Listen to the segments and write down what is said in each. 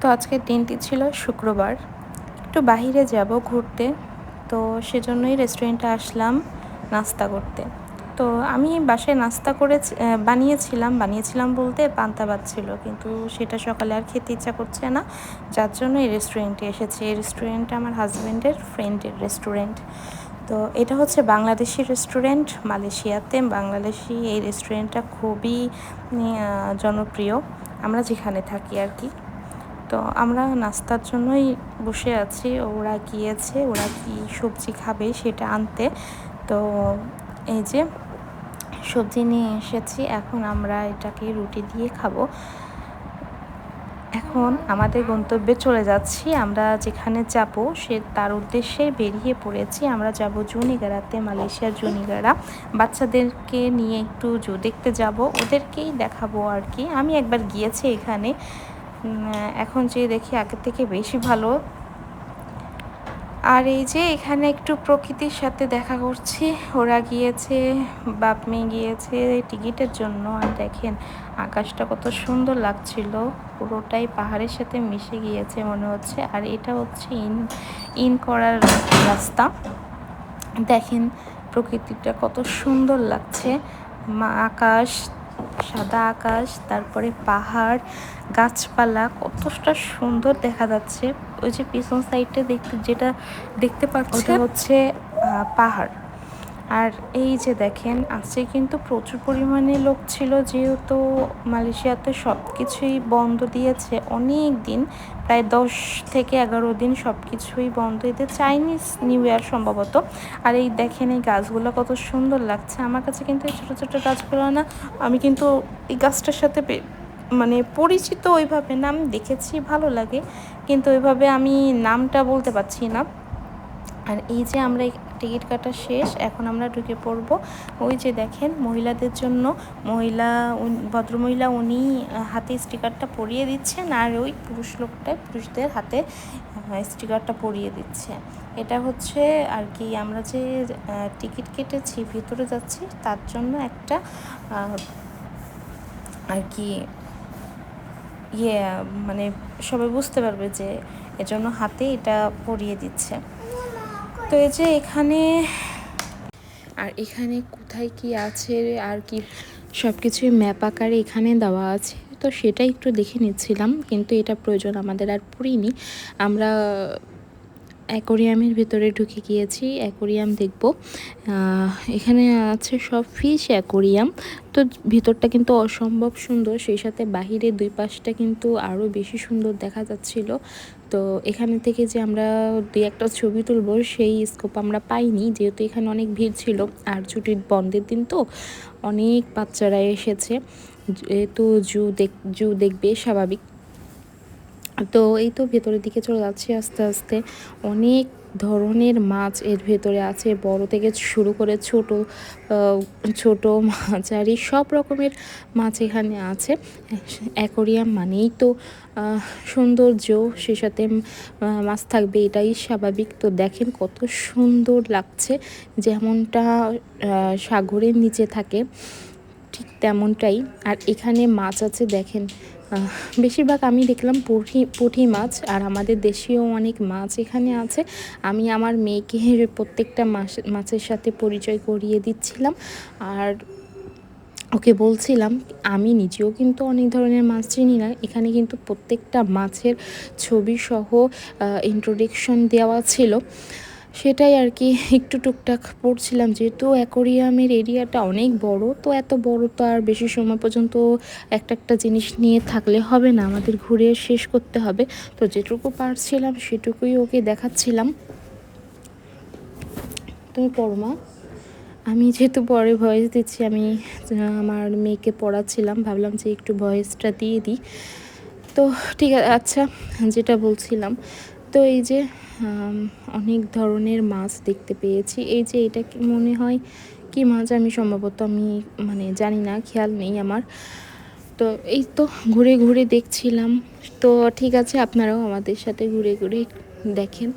তো আজকের দিনটি ছিল শুক্রবার। একটু বাহিরে যাব ঘুরতে, তো সেজন্যই রেস্টুরেন্টে আসলাম নাস্তা করতে। তো আমি বাসায় নাস্তা করে বানিয়েছিলাম বানিয়েছিলাম বলতে পান্তা ভাত ছিল, কিন্তু সেটা সকালে আর খেতে ইচ্ছা করছে না। যার জন্য এই রেস্টুরেন্টে এসেছি। এই রেস্টুরেন্টটা আমার হাজব্যান্ডের ফ্রেন্ডের রেস্টুরেন্ট তো এটা হচ্ছে বাংলাদেশি রেস্টুরেন্ট মালয়েশিয়াতে। বাংলাদেশি এই রেস্টুরেন্টটা খুবই জনপ্রিয়। আমরা যেখানে থাকি আর কি। তো আমরা নাস্তার জন্যই বসে আছি, ওরা গিয়েছে, ওরা কি সবজি খাবে সেটা আনতে। তো এই যে সবজি নিয়ে এসেছি, এখন আমরা এটাকে রুটি দিয়ে খাব। এখন আমাদের গন্তব্যে চলে যাচ্ছি, আমরা যেখানে যাব সে তার উদ্দেশ্যে বেরিয়ে পড়েছি। আমরা যাব জুনিগারাতে মালয়েশিয়ার জুনিগারা বাচ্চাদেরকে নিয়ে একটু দেখতে যাব, ওদেরকেই দেখাবো আর কি। আমি একবার গিয়েছি এখানে। এখন যে দেখি আগের থেকে বেশি ভালো। আর এই যে এখানে একটু প্রকৃতির সাথে দেখা করছি। ওরা গিয়েছে বাপ মেয়ে গিয়েছে টিকিটের জন্য। আর দেখেন, আকাশটা কত সুন্দর লাগছিল। পুরোটাই পাহাড়ের সাথে মিশে গিয়েছে মনে হচ্ছে। আর এটা হচ্ছে ইন ইন করার রাস্তা। দেখেন, প্রকৃতিটা কত সুন্দর লাগছে। আকাশ সাদা আকাশ তারপরে পাহাড় গাছপালা কতটা সুন্দর দেখা যাচ্ছে। ওই যে পিছন সাইডটা দেখতে যেটা দেখতে পাচ্ছি ওটা হচ্ছে পাহাড়। আর এই যে দেখেন, আজকে কিন্তু প্রচুর পরিমাণে লোক ছিল, যেহেতু মালয়েশিয়াতে সব কিছুই বন্ধ দিয়েছে অনেক দিন, প্রায় দশ থেকে এগারো দিন সব কিছুই বন্ধ এতে চাইনিজ নিউ ইয়ার সম্ভবত। আর এই দেখেন, এই গাছগুলো কত সুন্দর লাগছে। আমার কাছে কিন্তু এই ছোটো ছোটো গাছগুলো না, আমি কিন্তু এই গাছটার সাথে মানে পরিচিত ওইভাবে নাম দেখেছি, ভালো লাগে। কিন্তু ওইভাবে আমি নামটা বলতে পারছি না। আর এই যে আমরা টিকিট কাটা শেষ, এখন আমরা ঢুকে পড়ব। ওই যে দেখেন, মহিলাদের জন্য মহিলা ভদ্রমহিলা উনি হাতে স্টিকারটা পরিয়ে দিচ্ছেন আর ওই পুরুষ লোকটাই পুরুষদের হাতে স্টিকারটা পরিয়ে দিচ্ছে। এটা হচ্ছে আর কি, আমরা যে টিকিট কেটেছি, ভিতরে যাচ্ছি, তার জন্য একটা আর কি ইয়ে মানে সবাই বুঝতে পারবে যে এজন্য হাতে এটা পরিয়ে দিচ্ছে। তো এই যে এখানে আর এখানে কোথায় কি আছে আর কি সব কিছুই ম্যাপ আকারে এখানে দেওয়া আছে। তো সেটা একটু দেখে নিচ্ছিলাম, কিন্তু এটা প্রয়োজন আমাদের আর পড়িনি। আমরা অ্যাকোরিয়ামের ভেতরে ঢুকে গিয়েছি, অ্যাকোরিয়াম দেখব। এখানে আছে সব ফিশ অ্যাকোরিয়াম। তো ভিতরটা কিন্তু অসম্ভব সুন্দর, সেই সাথে বাহিরে দুই পাশটা কিন্তু আরও বেশি সুন্দর দেখা যাচ্ছিল। তো এখানে থেকে যে আমরা দুই একটা ছবি তুলব, সেই স্কোপ আমরা পাইনি, যেহেতু এখানে অনেক ভিড় ছিল। আর ছুটির বন্ধের দিন তো অনেক বাচ্চারা এসেছে। যেহেতু জু দেখ, জু দেখবে, স্বাভাবিক। তো এই তো ভেতরের দিকে চলে যাচ্ছি আস্তে আস্তে। অনেক ধরনের মাছ এর ভেতরে আছে, বড় থেকে শুরু করে ছোট ছোট মাঝারি সব রকমের মাছ এখানে আছে। অ্যাকোরিয়াম মানেই তো সৌন্দর্য, সে সাথে মাছ থাকবে এটাই স্বাভাবিক। তো দেখেন কত সুন্দর লাগছে, যেমনটা সাগরের নিচে থাকে, ঠিক তেমনটাই। আর এখানে মাছ আছে দেখেন বেশিরভাগ আমি দেখলাম পুঁটি পুঁটি মাছ, আর আমাদের দেশীয় অনেক মাছ এখানে আছে। আমি আমার মেয়েকে প্রত্যেকটা মাছ মাছের সাথে পরিচয় করিয়ে দিচ্ছিলাম। আর ওকে বলছিলাম, আমি নিজেও কিন্তু অনেক ধরনের মাছ চিনি না। এখানে কিন্তু প্রত্যেকটা মাছের ছবি সহ ইন্ট্রোডাকশন দেওয়া ছিল। সেটাই আর কি, একটু টুকটাক পড়ছিলাম। যেহেতু অ্যাকোরিয়ামের এরিয়াটা অনেক বড়, তো এত বড় তো আর বেশি সময় পর্যন্ত একটা একটা জিনিস নিয়ে থাকলে হবে না, আমাদের ঘুরে শেষ করতে হবে। তো যেটুকু পারছিলাম সেটুকুই ওকে দেখাচ্ছিলাম। তুমি পড়মা আমি যেহেতু পরে ভয়েস দিচ্ছি, আমি আমার মেয়েকে পড়াচ্ছিলাম, ভাবলাম যে একটু ভয়েসটা দিয়ে দিই। তো ঠিক আছে আচ্ছা যেটা বলছিলাম তো এই যে অনেক ধরনের মাছ দেখতে পেয়েছি। এই যে এটা মনে হয় কি মাছ? আমি সম্ভবত আমি মানে জানি না, খেয়াল নেই আমার। তো এই তো ঘুরে ঘুরে দেখছিলাম। তো ঠিক আছে, আপনারাও আমাদের সাথে ঘুরে ঘুরে দেখেন।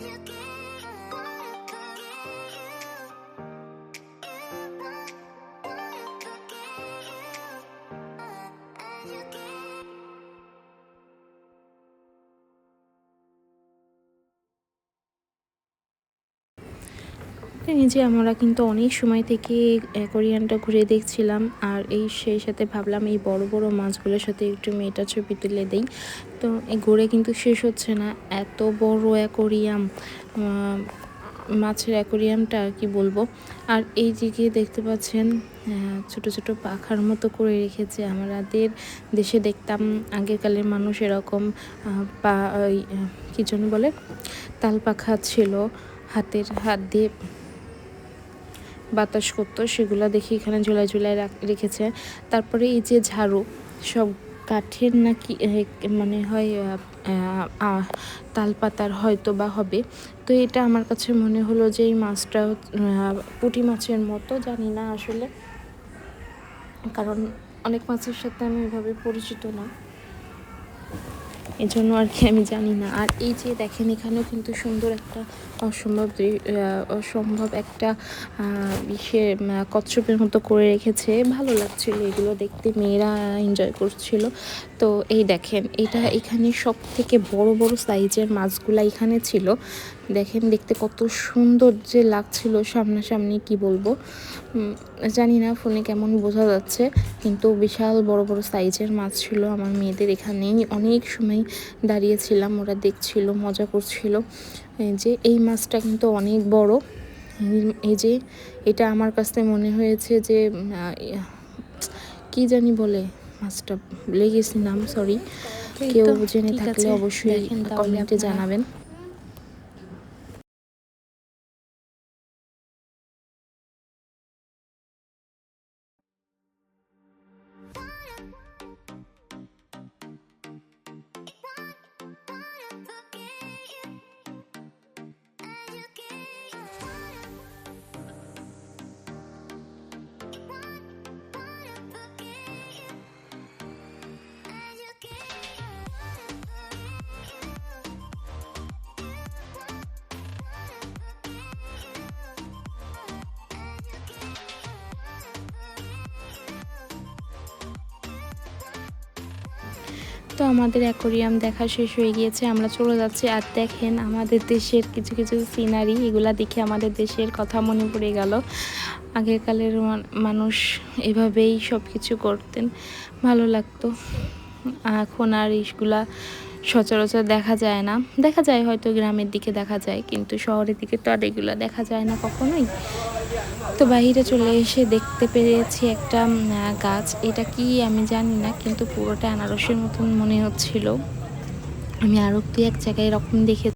you can এই যে আমরা কিন্তু অনেক সময় থেকে অ্যাকোরিয়ামটা ঘুরে দেখছিলাম আর এই সেই সাথে ভাবলাম এই বড় বড় মাছগুলোর সাথে একটু মেয়েটা ছবি তুলে দেই। তো ঘুরে কিন্তু শেষ হচ্ছে না। এত বড় অ্যাকোরিয়াম মাছের অ্যাকোরিয়ামটা আর কি বলব। আর এই দিকে দেখতে পাচ্ছেন ছোট ছোট পাখার মতো করে রেখেছে। আমাদের দেশে দেখতাম আগেকালের মানুষ এরকম পা কী জন্য বলে, তাল পাখা ছিল, হাতের হাত দিয়ে বাতাস করতো, সেগুলো দেখি এখানে ঝোলায় ঝোলায় রেখেছে। তারপরে এই যে ঝাড়ু, সব কাঠের নাকি মানে হয় তালপাতার হয়তো বা হবে। তো এটা আমার কাছে মনে হলো যে এই মাছটা পুঁটি মাছের মতো, জানি না আসলে। কারণ অনেক মাছের সাথে আমি এভাবে পরিচিত না। এজন্য আর কি আমি জানি না। আর এই যে দেখেন, এখানেও কিন্তু সুন্দর একটা অসম্ভব অসম্ভব একটা ইসে কচ্ছপের মতো করে রেখেছে। ভালো লাগছিল এগুলো দেখতে, মেয়েরা এনজয় করছিল। তো এই দেখেন, এটা এখানে সব থেকে বড় বড় সাইজের মাছগুলা এখানে ছিল। দেখেন দেখতে কত সুন্দর যে লাগছিল সামনাসামনি কি বলব? জানি না ফোনে কেমন বোঝা যাচ্ছে কিন্তু বিশাল বড় বড় সাইজের মাছ ছিল আমার মেয়েদের এখানেই। অনেক সময় দাঁড়িয়েছিলাম ওরা দেখছিল মজা করছিল। যে এই মাছটা কিন্তু অনেক বড়। এই যে এটা আমার কাছে মনে হয়েছে যে কি জানি বলে মাছটা লেগেছি নাম সরি কেউ জেনে থাকলে অবশ্যই কমেন্টে জানাবেন। তো আমাদের অ্যাকোরিয়াম দেখা শেষ হয়ে গিয়েছে, আমরা চলে যাচ্ছি। আর দেখেন আমাদের দেশের কিছু কিছু সিনারি এগুলা দেখে আমাদের দেশের কথা মনে পড়ে গেল। আগেকালের মানুষ এভাবেই সব কিছু করতেন, ভালো লাগতো। এখন আর ইসগুলা সচরাচর দেখা যায় না। দেখা যায় হয়তো গ্রামের দিকে দেখা যায়, কিন্তু শহরের দিকে তো আর এগুলো দেখা যায় না কখনোই। তো বাহিরে চলে এসে দেখতে পেরেছি একটা গাছ। এটা কি আমি জানি না, কিন্তু পুরোটা আনারসের মতন মনে হচ্ছিল। আমি আরও এক জায়গায় এরকম দেখে